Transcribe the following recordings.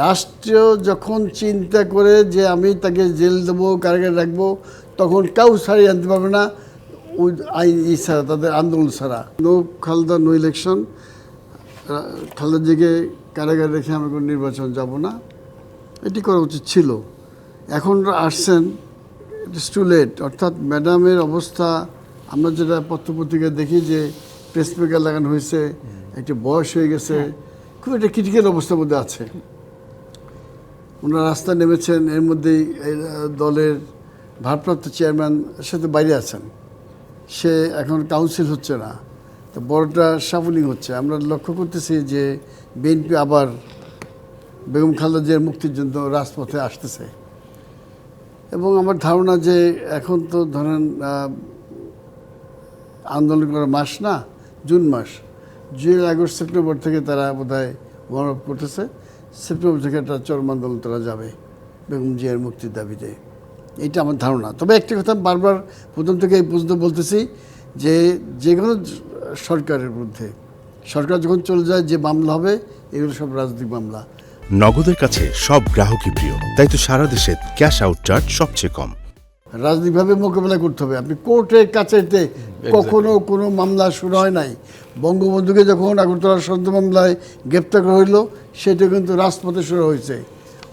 রাষ্ট্র যখন চিন্তা করে যে আমি তাকে জেল দেবো কারাগারে রাখব তখন কেউ ছাড়িয়ে আনতে পারবে না। ওই আইন ই ছাড়া তাদের আন্দোলন ছাড়া। No Khaleda no election Khaleda GK কারাগারে রেখে আমি কোনো নির্বাচন যাব না। এটি করা উচিত ছিল। এখন আসছেন ইটস টু লেট অর্থাৎ ম্যাডামের অবস্থা আমরা যেটা পত্রপত্রিকায় দেখি যে প্রেস লাগানো হয়েছে একটি বয়স হয়ে গেছে। খুব একটা ক্রিটিক্যাল অবস্থার মধ্যে আছে। ওনারা রাস্তায় নেমেছেন, এর মধ্যেই দলের ভারপ্রাপ্ত চেয়ারম্যান সাথে বাইরে আছেন। সে এখন কাউন্সিল হচ্ছে না। তো বড়টা সাফলিং হচ্ছে। আমরা লক্ষ্য করতেছি যে বিএনপি আবার বেগম খালেদা জিয়ার মুক্তির জন্য রাজপথে আসতেছে। এবং আমার ধারণা যে এখন তো ধরেন আন্দোলন করার মাস না, জুন মাস। জুলাই আগস্ট, সেপ্টেম্বর থেকে তারা বোধহয় আপ করতেছে। সেপ্টেম্বর থেকে একটা চরম আন্দোলন তারা যাবে, বেগম জিয়ার মুক্তির দাবিতে। এটা আমার ধারণা। তবে একটি কথা বারবার প্রথম থেকে এই পর্যন্ত বলতেছি যে যে কোনো সরকারের মধ্যে সরকার যখন চলে যায় যে মামলা হবে, এগুলো সব রাজনৈতিক মামলা। নগদের কাছে সব গ্রাহকই প্রিয়, তাই তো সারা দেশে ক্যাশ আউট চার্জ সবচেয়ে কম। রাজনৈতিকভাবে মোকাবেলা করতে হবে। আপনি কোর্টের কাছারিতে কখনো কোনো মামলা শুরু হয় নাই। বঙ্গবন্ধুকে যখন আগরতলা সদ্য মামলায় গ্রেপ্তার করা হইল সেটা কিন্তু রাজপথে শুরু হয়েছে।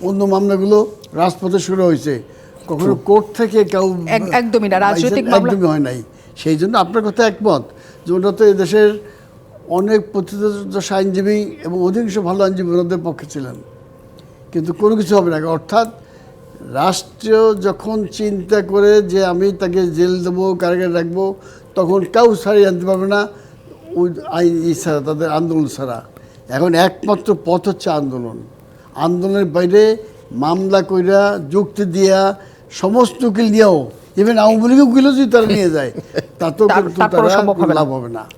অন্য মামলাগুলো রাজপথে শুরু হয়েছে। কখনো কোর্ট থেকে কেউ এক- একদমই না, রাজনৈতিক একদমই হয় নাই। সেই জন্য আপনার কথা একমত। যে ওটা তো এই দেশের অনেক প্রতিদ্বন্দ্ব আইনজীবী এবং অধিকাংশ ভালো আইনজীবী ওনাদের পক্ষে ছিলেন। কিন্তু কোনো কিছু হবে না। অর্থাৎ রাষ্ট্র যখন চিন্তা করে যে আমি তাকে জেল দেবো কারাগারে রাখব তখন কেউ ছাড়িয়ে আনতে পারবে না। ওই আইন ছাড়া তাদের আন্দোলন ছাড়া। এখন একমাত্র পথ হচ্ছে আন্দোলন। আন্দোলনের বাইরে মামলা কইরা যুক্তি দিয়া সমস্ত উকিল নিয়েও ইভেন আওয়ামী লীগ উকিলও যদি তারা নিয়ে যায় তাতেও তার- কিন্তু তারা। লাভ হবে না।